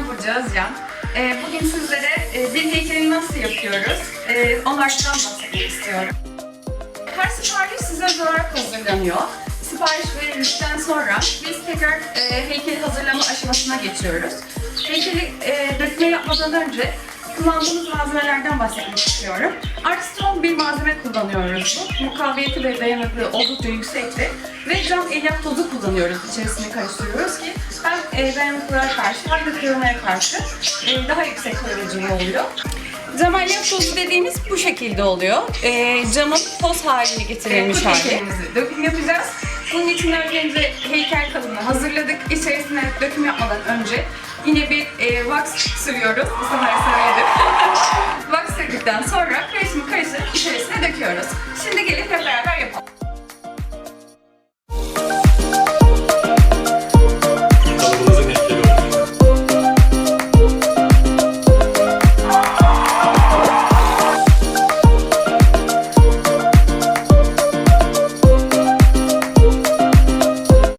Ben Burcu Özcan. Ee, bugün sizlere e, bir heykeli nasıl yapıyoruz e, onlardan bahsetmek istiyorum. Her sipariş size özel olarak hazırlanıyor. Sipariş verildikten sonra biz tekrar e, heykeli hazırlama aşamasına geçiyoruz. Heykeli e, dökme yapmadan önce kullandığımız malzemelerden bahsetmek istiyorum. Bir malzeme kullanıyoruz. Bu mukavviyeti ve dayanıklığı oldukça yüksekti. Ve cam elyaf tozu kullanıyoruz. İçerisine karıştırıyoruz ki hem e, karşı hem de kırılmaya karşı e, daha yüksek koruyucu oluyor. Cam elyaf tozu dediğimiz bu şekilde oluyor. E, camın toz haline getirilmiş hali. Heykelimizi döküm yapacağız. Bunun için önce heykel kalıbını hazırladık. İçerisine döküm yapmadan önce yine bir e, wax sürüyoruz. Bu sefer söyledim. wax sürdükten sonra karışımı karıştırıp içerisine döküyoruz. Şimdi